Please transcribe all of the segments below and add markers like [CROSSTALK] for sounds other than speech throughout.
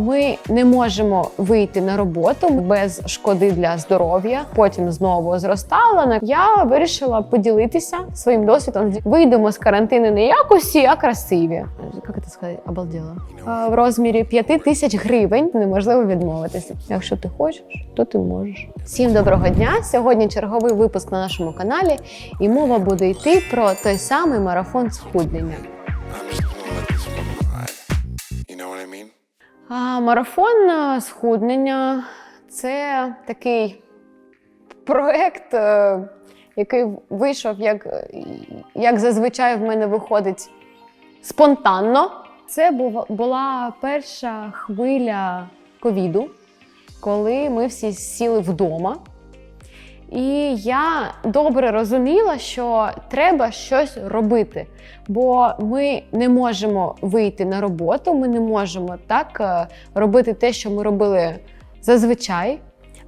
ми не можемо вийти на роботу без шкоди для здоров'я. Потім знову зростала. Я вирішила поділитися своїм досвідом. Вийдемо з карантину не якості, а красиві. Як це сказати? Обалділа. В розмірі 5 тисяч гривень неможливо відмовитися. Якщо ти хочеш, то ти можеш. Всім доброго дня! Сьогодні черговий випуск на нашому каналі, і мова буде йти про той самий марафон схуднення. А, марафон е, схуднення це такий проект, е, який вийшов, як, як зазвичай в мене виходить спонтанно. Це була перша хвиля ковіду, коли ми всі сіли вдома. І я добре розуміла, що треба щось робити, бо ми не можемо вийти на роботу, ми не можемо так е, робити те, що ми робили зазвичай.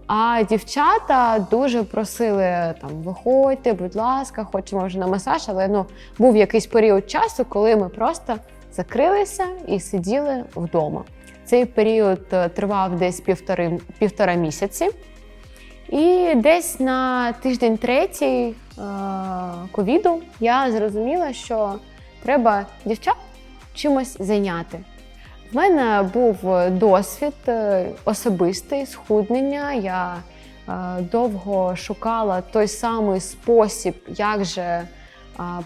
А дівчата дуже просили там виходьте, будь ласка, хочемо вже на масаж. Але ну був якийсь період часу, коли ми просто закрилися і сиділи вдома. Цей період е, тривав десь півтори, півтора місяці. І десь на тиждень третій е, ковіду я зрозуміла, що треба дівчат чимось зайняти. В мене був досвід е, особистий схуднення. Я е, довго шукала той самий спосіб, як же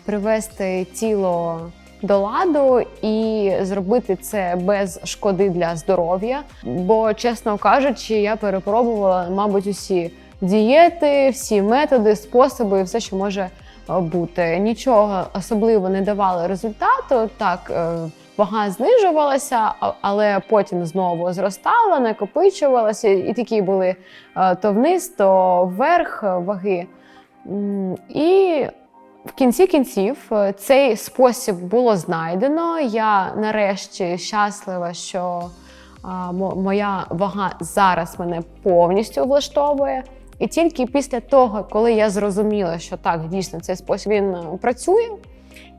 привести тіло до ладу і зробити це без шкоди для здоров'я. Бо, чесно кажучи, я перепробувала, мабуть, усі дієти, всі методи, способи, і все, що може е, бути. Нічого особливо не давало результату. Так, е, вага знижувалася, але потім знову зростала, накопичувалася, і такі були е, то вниз, то вверх ваги. І в кінці кінців е, цей спосіб було знайдено. Я нарешті щаслива, що моя вага зараз мене повністю влаштовує. І тільки після того, коли я зрозуміла, що так, дійсно цей спосіб він е, працює,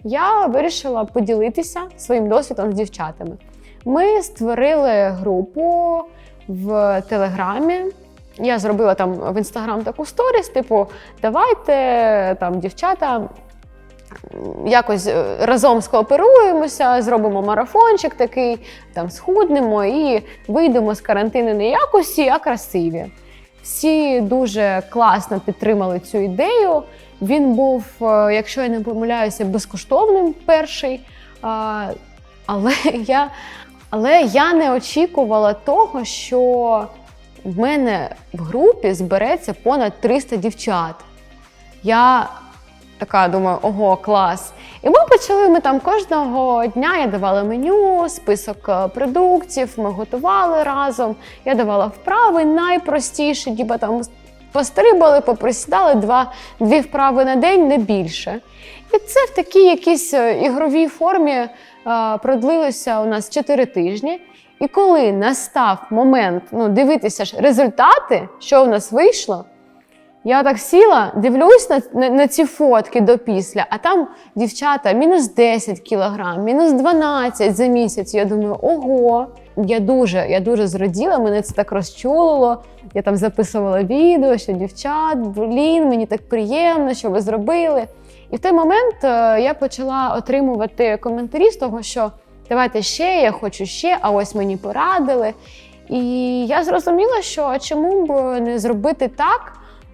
я вирішила поділитися своїм досвідом з дівчатами. Ми створили групу в Телеграмі. Я зробила там в інстаграм таку сторіс, типу, давайте там дівчата якось е, разом скооперуємося, зробимо марафончик такий, там схуднемо і вийдемо з карантину не якості, а красиві. Всі дуже класно підтримали цю ідею. Він був, е, якщо я не помиляюся, безкоштовним перший. Але [LAUGHS] я, але я не очікувала того, що в мене в групі збереться понад 300 дівчат. Я така думаю, ого, клас. І ми почали ми там кожного дня. Я давала меню, список е, продуктів, ми готували разом. Я давала вправи найпростіші, діба там пострибали, поприсідали два, дві вправи на день, не більше. І це в такій якійсь е, ігровій формі е, продлилося у нас 4 тижні. І коли настав момент ну, дивитися ж результати, що в нас вийшло, я так сіла, дивлюсь на, на, на ці фотки до після, а там дівчата мінус 10 кілограм, мінус 12 за місяць. Я думаю, ого. Я дуже, я дуже зраділа, мене це так розчулило. Я там записувала відео, що дівчат, блін, мені так приємно, що ви зробили. І в той момент е, я почала отримувати коментарі з того, що давайте ще, я хочу ще, а ось мені порадили. І я зрозуміла, що чому б не зробити так,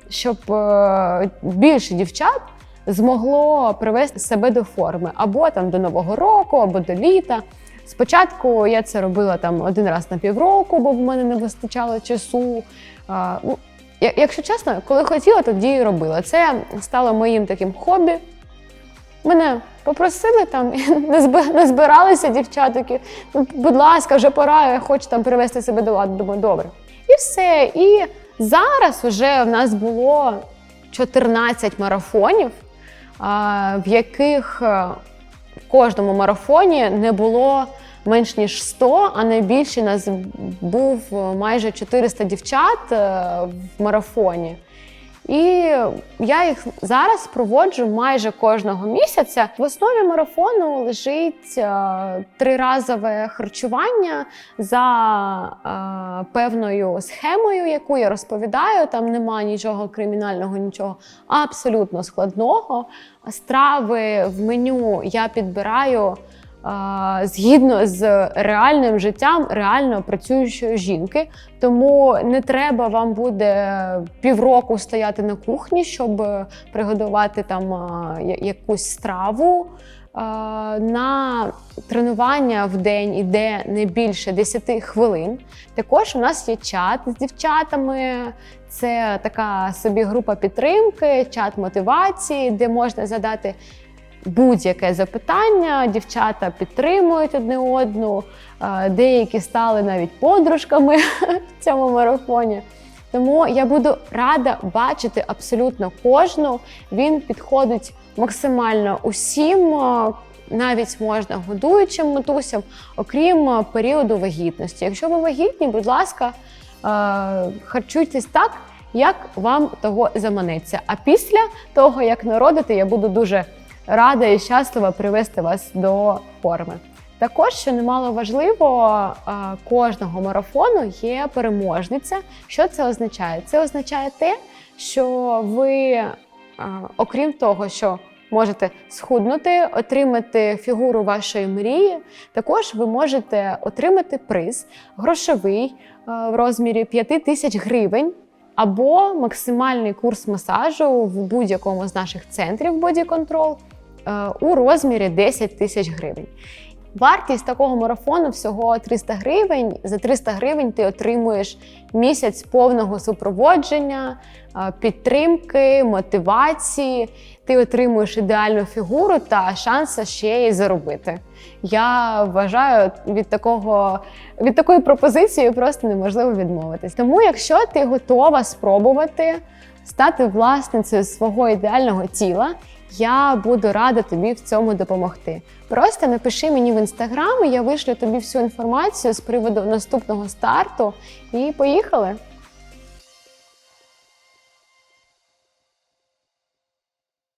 щоб е, більше дівчат змогло привести себе до форми або там до нового року, або до літа. Спочатку я це робила там один раз на півроку, бо в мене не вистачало часу. Ну, якщо чесно, коли хотіла, тоді і робила. Це стало моїм таким хобі. Мене попросили там, [LAUGHS] не зби- збиралися дівчатки. Ну, будь ласка, вже пора, я хочу там привести себе до ладу. Думаю, добре. І все. І зараз вже в нас було 14 марафонів, в яких е, в кожному марафоні не було менш ніж 100, а найбільше нас був майже 400 дівчат е, в марафоні. І я їх зараз проводжу майже кожного місяця. В основі марафону лежить е, триразове харчування за е, певною схемою, яку я розповідаю. Там немає нічого кримінального, нічого абсолютно складного. Страви в меню я підбираю. Згідно з реальним життям реально працюючої жінки, тому не треба вам буде півроку стояти на кухні, щоб приготувати там якусь страву. На тренування в день іде не більше 10 хвилин. Також у нас є чат з дівчатами. Це така собі група підтримки, чат мотивації, де можна задати будь-яке запитання. Дівчата підтримують одне одну. Е, Деякі стали навіть подружками [LAUGHS] в цьому марафоні. Тому я буду рада бачити абсолютно кожну. Він підходить максимально усім, е, навіть можна годуючим матусям, окрім е, періоду вагітності. Якщо ви вагітні, будь ласка, харчуйтесь так, як вам того заманеться. А після того, як народите, я буду дуже рада і щаслива привести вас до форми. Також, що немало важливо, е, кожного марафону є переможниця. Що це означає? Це означає те, що ви, е, окрім того, що можете схуднути, отримати фігуру вашої мрії, також ви можете отримати приз грошовий е, в розмірі 5 тисяч гривень. Або максимальний курс масажу в будь-якому з наших центрів Body Control у розмірі 10 тисяч гривень. Вартість такого марафону всього 300 гривень. За 300 гривень ти отримуєш місяць повного супроводження, е, підтримки, мотивації. Ти отримуєш ідеальну фігуру та шанс ще й заробити. Я вважаю, від такого від такої пропозиції просто неможливо відмовитись. Тому, якщо ти готова спробувати стати власницею свого ідеального тіла, я буду рада тобі в цьому допомогти. Просто напиши мені в інстаграм, і я вишлю тобі всю інформацію з приводу наступного старту. І поїхали!